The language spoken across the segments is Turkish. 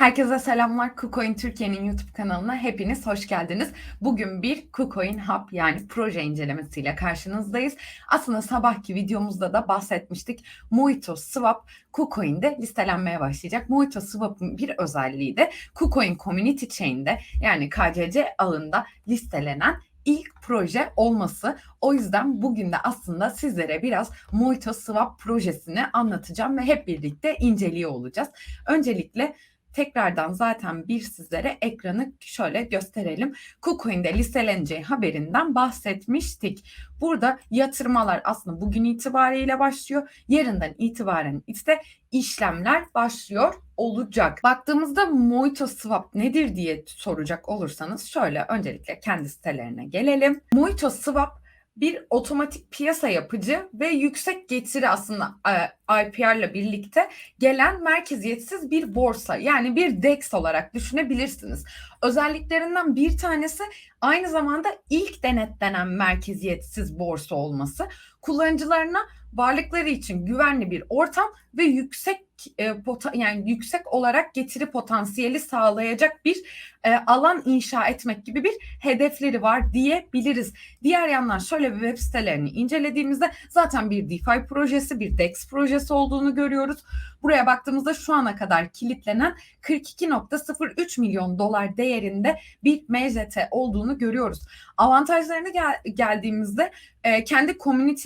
Herkese selamlar. KuCoin Türkiye'nin YouTube kanalına hepiniz hoş geldiniz. Bugün bir KuCoin Hub yani proje incelemesiyle karşınızdayız. Aslında sabahki videomuzda da bahsetmiştik. Mojito Swap KuCoin'de listelenmeye başlayacak. Mojito Swap'ın bir özelliği de KuCoin Community Chain'de yani KCC ağında listelenen ilk proje olması. O yüzden bugün de aslında sizlere biraz Mojito Swap projesini anlatacağım ve hep birlikte inceliyor olacağız. Öncelikle tekrardan zaten bir sizlere ekranı şöyle gösterelim. KuCoin'de listeleneceği haberinden bahsetmiştik. Burada yatırmalar aslında bugün itibariyle başlıyor. Yarından itibaren ise işlemler başlıyor olacak. Baktığımızda Mojito Swap nedir diye soracak olursanız şöyle öncelikle kendi sitelerine gelelim. Mojito Swap bir otomatik piyasa yapıcı ve yüksek getiri aslında e, IPR ile birlikte gelen merkeziyetsiz bir borsa yani bir DEX olarak düşünebilirsiniz. Özelliklerinden bir tanesi aynı zamanda ilk denetlenen merkeziyetsiz borsa olması. Kullanıcılarına varlıkları için güvenli bir ortam ve yüksek e, pota, yani yüksek olarak getiri potansiyeli sağlayacak bir e, alan inşa etmek gibi bir hedefleri var diyebiliriz. Diğer yandan şöyle bir web sitelerini incelediğimizde zaten bir DeFi projesi, bir DEX projesi olduğunu görüyoruz. Buraya baktığımızda şu ana kadar kilitlenen 42.03 milyon dolar değerinde bir MZT olduğunu görüyoruz. Avantajlarına gel- geldiğimizde e, kendi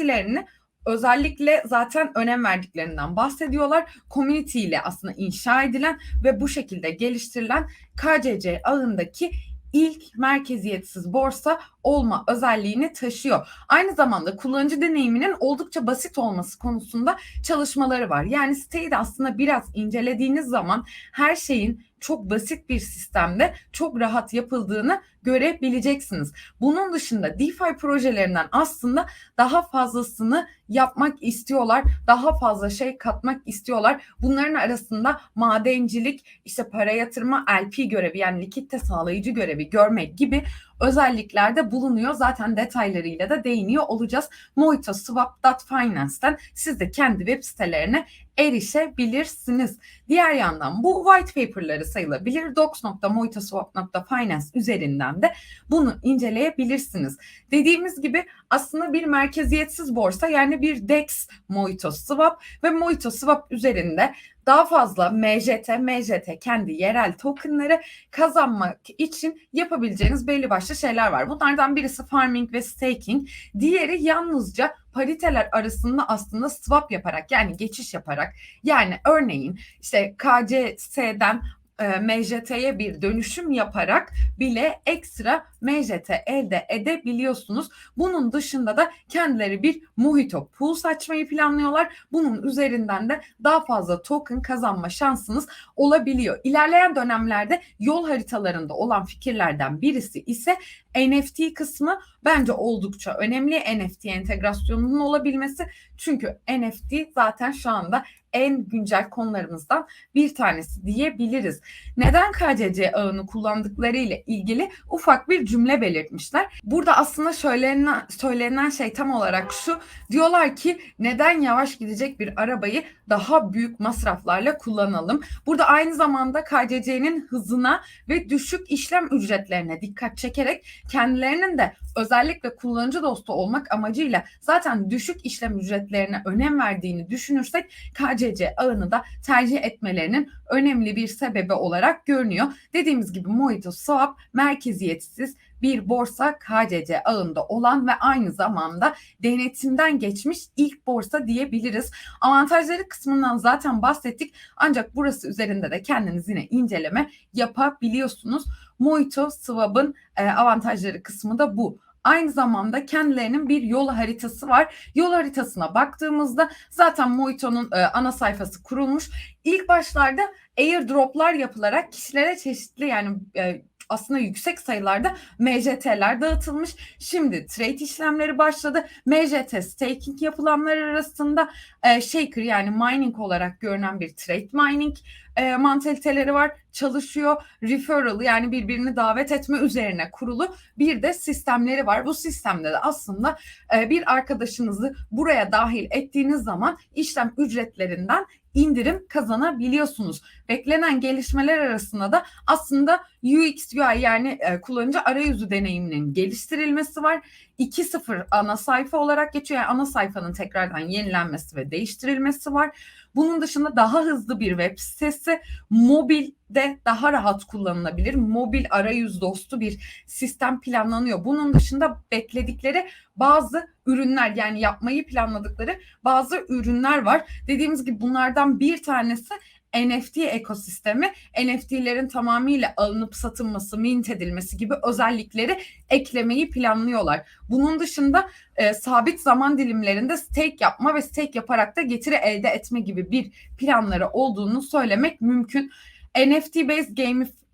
komünitelerini özellikle zaten önem verdiklerinden bahsediyorlar. Community ile aslında inşa edilen ve bu şekilde geliştirilen KCC ağındaki ilk merkeziyetsiz borsa olma özelliğini taşıyor. Aynı zamanda kullanıcı deneyiminin oldukça basit olması konusunda çalışmaları var. Yani siteyi de aslında biraz incelediğiniz zaman her şeyin çok basit bir sistemde çok rahat yapıldığını görebileceksiniz. Bunun dışında DeFi projelerinden aslında daha fazlasını yapmak istiyorlar. Daha fazla şey katmak istiyorlar. Bunların arasında madencilik, işte para yatırma, LP görevi yani likitte sağlayıcı görevi görmek gibi özelliklerde bulunuyor. Zaten detaylarıyla da değiniyor olacağız. Mojito Swap.finance'ten siz de kendi web sitelerine erişebilirsiniz. Diğer yandan bu white paper'ları sayılabilir. docs.mojitoswap.finance üzerinden de bunu inceleyebilirsiniz. Dediğimiz gibi aslında bir merkeziyetsiz borsa yani bir DEX Mojito Swap ve Mojito Swap üzerinde daha fazla MJT, MJT kendi yerel tokenları kazanmak için yapabileceğiniz belli başlı şeyler var. Bunlardan birisi farming ve staking. Diğeri yalnızca pariteler arasında aslında swap yaparak yani geçiş yaparak yani örneğin işte KCS'den e, MJT'ye bir dönüşüm yaparak bile ekstra MJT elde edebiliyorsunuz. Bunun dışında da kendileri bir Mojito pool açmayı planlıyorlar. Bunun üzerinden de daha fazla token kazanma şansınız olabiliyor. İlerleyen dönemlerde yol haritalarında olan fikirlerden birisi ise NFT kısmı bence oldukça önemli. NFT entegrasyonunun olabilmesi. Çünkü NFT zaten şu anda en güncel konularımızdan bir tanesi diyebiliriz. Neden KCC ağını kullandıkları ile ilgili ufak bir cümle belirtmişler. Burada aslında söylenen, söylenen şey tam olarak şu. Diyorlar ki neden yavaş gidecek bir arabayı daha büyük masraflarla kullanalım. Burada aynı zamanda KCC'nin hızına ve düşük işlem ücretlerine dikkat çekerek kendilerinin de özellikle kullanıcı dostu olmak amacıyla zaten düşük işlem ücretlerine önem verdiğini düşünürsek KCC ağını da tercih etmelerinin önemli bir sebebi olarak görünüyor. Dediğimiz gibi Mojito Swap merkeziyetsiz bir borsa KCC ağında olan ve aynı zamanda denetimden geçmiş ilk borsa diyebiliriz. Avantajları kısmından zaten bahsettik ancak burası üzerinde de kendiniz yine inceleme yapabiliyorsunuz. Mojito Swap'ın e, avantajları kısmı da bu. Aynı zamanda kendilerinin bir yol haritası var. Yol haritasına baktığımızda zaten Mojito'nun e, ana sayfası kurulmuş. İlk başlarda airdroplar yapılarak kişilere çeşitli yani e, aslında yüksek sayılarda MJT'ler dağıtılmış. Şimdi trade işlemleri başladı. MJT staking yapılanlar arasında e, shaker yani mining olarak görünen bir trade mining e, mantaliteleri var. Çalışıyor. Referral yani birbirini davet etme üzerine kurulu bir de sistemleri var. Bu sistemde de aslında e, bir arkadaşınızı buraya dahil ettiğiniz zaman işlem ücretlerinden indirim kazanabiliyorsunuz. Beklenen gelişmeler arasında da aslında UX UI yani e, kullanıcı arayüzü deneyiminin geliştirilmesi var. 2.0 ana sayfa olarak geçiyor. Yani ana sayfanın tekrardan yenilenmesi ve değiştirilmesi var. Bunun dışında daha hızlı bir web sitesi, mobilde daha rahat kullanılabilir, mobil arayüz dostu bir sistem planlanıyor. Bunun dışında bekledikleri bazı ürünler yani yapmayı planladıkları bazı ürünler var. Dediğimiz gibi bunlardan bir tanesi NFT ekosistemi NFT'lerin tamamıyla alınıp satılması, mint edilmesi gibi özellikleri eklemeyi planlıyorlar. Bunun dışında e, sabit zaman dilimlerinde stake yapma ve stake yaparak da getiri elde etme gibi bir planları olduğunu söylemek mümkün. NFT based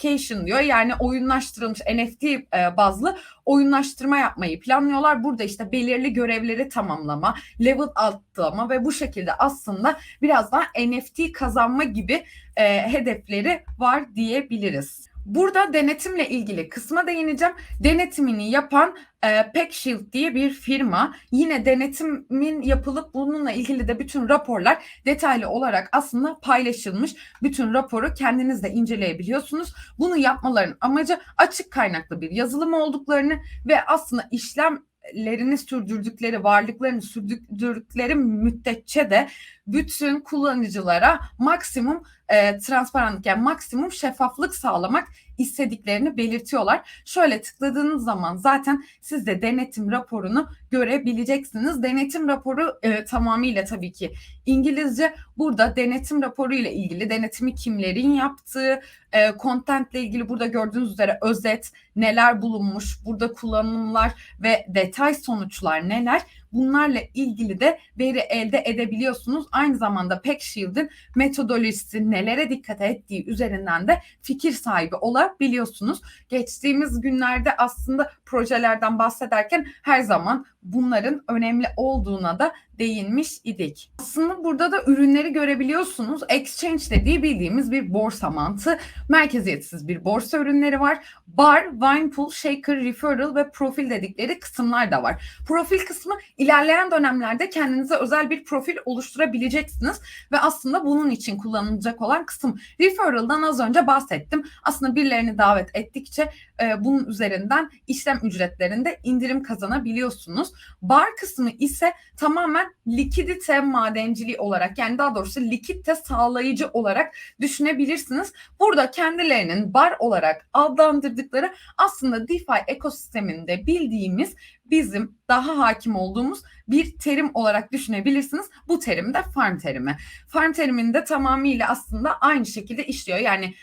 gamification diyor. Yani oyunlaştırılmış NFT e, bazlı oyunlaştırma yapmayı planlıyorlar. Burada işte belirli görevleri tamamlama, level atlama ve bu şekilde aslında biraz daha NFT kazanma gibi e, hedefleri var diyebiliriz. Burada denetimle ilgili kısma değineceğim. Denetimini yapan e, PackShield diye bir firma. Yine denetimin yapılıp bununla ilgili de bütün raporlar detaylı olarak aslında paylaşılmış. Bütün raporu kendiniz de inceleyebiliyorsunuz. Bunu yapmaların amacı açık kaynaklı bir yazılım olduklarını ve aslında işlem lerini sürdürdükleri, varlıklarını sürdürdükleri müddetçe de bütün kullanıcılara maksimum e, transparanlık yani maksimum şeffaflık sağlamak istediklerini belirtiyorlar. Şöyle tıkladığınız zaman zaten siz de denetim raporunu görebileceksiniz. Denetim raporu e, tamamıyla tabii ki İngilizce. Burada denetim raporu ile ilgili denetimi kimlerin yaptığı, e, content ile ilgili burada gördüğünüz üzere özet, neler bulunmuş, burada kullanımlar ve detay sonuçlar neler bunlarla ilgili de veri elde edebiliyorsunuz. Aynı zamanda PackShield'in metodolojisi nelere dikkat ettiği üzerinden de fikir sahibi olabiliyorsunuz. Geçtiğimiz günlerde aslında projelerden bahsederken her zaman bunların önemli olduğuna da değinmiş idik. Aslında burada da ürünleri görebiliyorsunuz. Exchange dediği bildiğimiz bir borsa mantığı. Merkeziyetsiz bir borsa ürünleri var. Bar, wine pool, shaker, referral ve profil dedikleri kısımlar da var. Profil kısmı ilerleyen dönemlerde kendinize özel bir profil oluşturabileceksiniz ve aslında bunun için kullanılacak olan kısım. Referral'dan az önce bahsettim. Aslında birilerini davet ettikçe e, bunun üzerinden işlem ücretlerinde indirim kazanabiliyorsunuz. Bar kısmı ise tamamen likidite madenciliği olarak yani daha doğrusu likidite sağlayıcı olarak düşünebilirsiniz. Burada kendilerinin bar olarak adlandırdıkları aslında DeFi ekosisteminde bildiğimiz bizim daha hakim olduğumuz bir terim olarak düşünebilirsiniz. Bu terim de farm terimi. Farm teriminde tamamıyla aslında aynı şekilde işliyor. Yani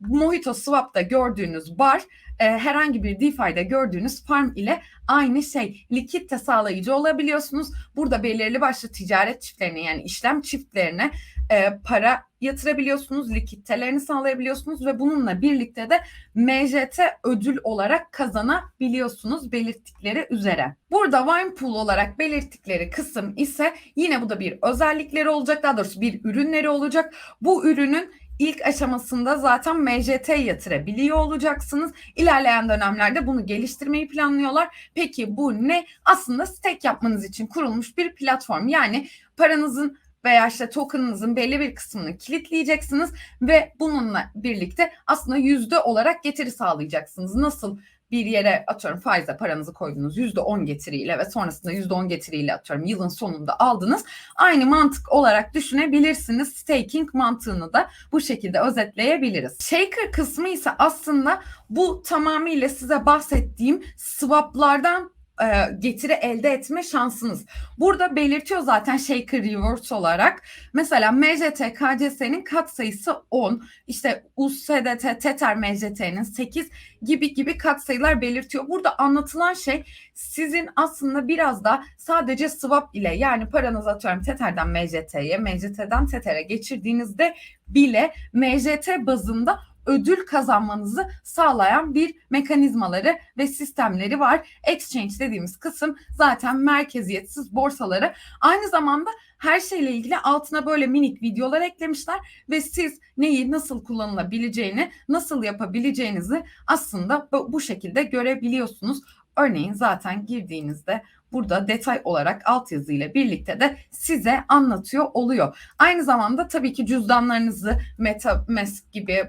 Mojito Swap'ta gördüğünüz bar e, herhangi bir DeFi'de gördüğünüz farm ile aynı şey. Likitte sağlayıcı olabiliyorsunuz. Burada belirli başlı ticaret çiftlerine yani işlem çiftlerine e, para yatırabiliyorsunuz, likiditelerini sağlayabiliyorsunuz ve bununla birlikte de MJT ödül olarak kazanabiliyorsunuz belirttikleri üzere. Burada Wine Pool olarak belirttikleri kısım ise yine bu da bir özellikleri olacak, daha doğrusu bir ürünleri olacak. Bu ürünün ilk aşamasında zaten MJT yatırabiliyor olacaksınız. İlerleyen dönemlerde bunu geliştirmeyi planlıyorlar. Peki bu ne? Aslında stake yapmanız için kurulmuş bir platform. Yani paranızın veya işte token'ınızın belli bir kısmını kilitleyeceksiniz ve bununla birlikte aslında yüzde olarak getiri sağlayacaksınız. Nasıl bir yere atıyorum faize paranızı koydunuz yüzde on getiriyle ve sonrasında yüzde on getiriyle atıyorum yılın sonunda aldınız. Aynı mantık olarak düşünebilirsiniz. Staking mantığını da bu şekilde özetleyebiliriz. Shaker kısmı ise aslında bu tamamıyla size bahsettiğim swaplardan e, getiri elde etme şansınız. Burada belirtiyor zaten Shaker Rewards olarak. Mesela MJT KCS'nin kat sayısı 10. İşte USDT Tether MJT'nin 8 gibi gibi kat sayılar belirtiyor. Burada anlatılan şey sizin aslında biraz da sadece swap ile yani paranızı atıyorum Tether'den MJT'ye, MJT'den Tether'e geçirdiğinizde bile MJT bazında ödül kazanmanızı sağlayan bir mekanizmaları ve sistemleri var. Exchange dediğimiz kısım zaten merkeziyetsiz borsaları. Aynı zamanda her şeyle ilgili altına böyle minik videolar eklemişler ve siz neyi nasıl kullanılabileceğini, nasıl yapabileceğinizi aslında bu, şekilde görebiliyorsunuz. Örneğin zaten girdiğinizde burada detay olarak altyazı ile birlikte de size anlatıyor oluyor. Aynı zamanda tabii ki cüzdanlarınızı MetaMask gibi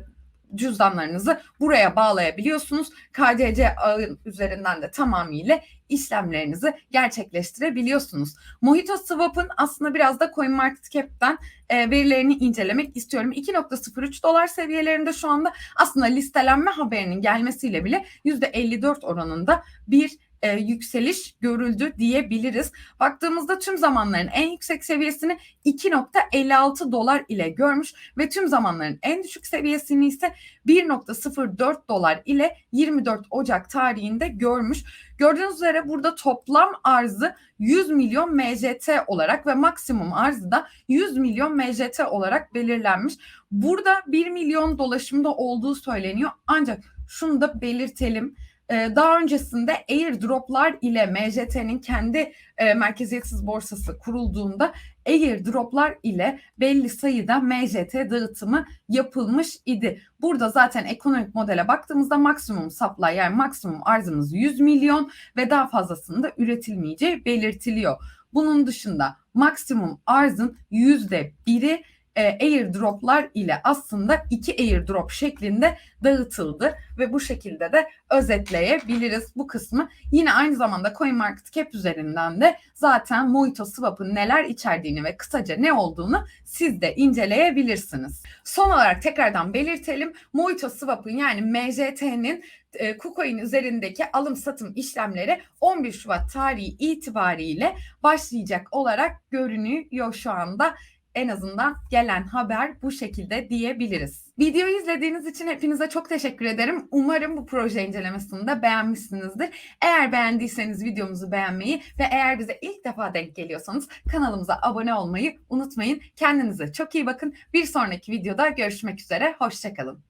cüzdanlarınızı buraya bağlayabiliyorsunuz. KDC ağı üzerinden de tamamıyla işlemlerinizi gerçekleştirebiliyorsunuz. Mojito Swap'ın aslında biraz da CoinMarketCap'ten e, verilerini incelemek istiyorum. 2.03 dolar seviyelerinde şu anda aslında listelenme haberinin gelmesiyle bile %54 oranında bir e, yükseliş görüldü diyebiliriz. Baktığımızda tüm zamanların en yüksek seviyesini 2.56 dolar ile görmüş ve tüm zamanların en düşük seviyesini ise 1.04 dolar ile 24 Ocak tarihinde görmüş. Gördüğünüz üzere burada toplam arzı 100 milyon MJT olarak ve maksimum arzı da 100 milyon MJT olarak belirlenmiş. Burada 1 milyon dolaşımda olduğu söyleniyor. Ancak şunu da belirtelim daha öncesinde airdroplar ile MJT'nin kendi e, merkeziyetsiz borsası kurulduğunda airdroplar ile belli sayıda MJT dağıtımı yapılmış idi. Burada zaten ekonomik modele baktığımızda maksimum supply yani maksimum arzımız 100 milyon ve daha fazlasının da üretilmeyeceği belirtiliyor. Bunun dışında maksimum arzın yüzde biri e, airdroplar ile aslında iki airdrop şeklinde dağıtıldı ve bu şekilde de özetleyebiliriz bu kısmı. Yine aynı zamanda CoinMarketCap üzerinden de zaten Mojito Swap'ın neler içerdiğini ve kısaca ne olduğunu siz de inceleyebilirsiniz. Son olarak tekrardan belirtelim. Mojito Swap'ın yani MJT'nin e, KuCoin üzerindeki alım satım işlemleri 11 Şubat tarihi itibariyle başlayacak olarak görünüyor şu anda en azından gelen haber bu şekilde diyebiliriz. Videoyu izlediğiniz için hepinize çok teşekkür ederim. Umarım bu proje incelemesini de beğenmişsinizdir. Eğer beğendiyseniz videomuzu beğenmeyi ve eğer bize ilk defa denk geliyorsanız kanalımıza abone olmayı unutmayın. Kendinize çok iyi bakın. Bir sonraki videoda görüşmek üzere. Hoşçakalın.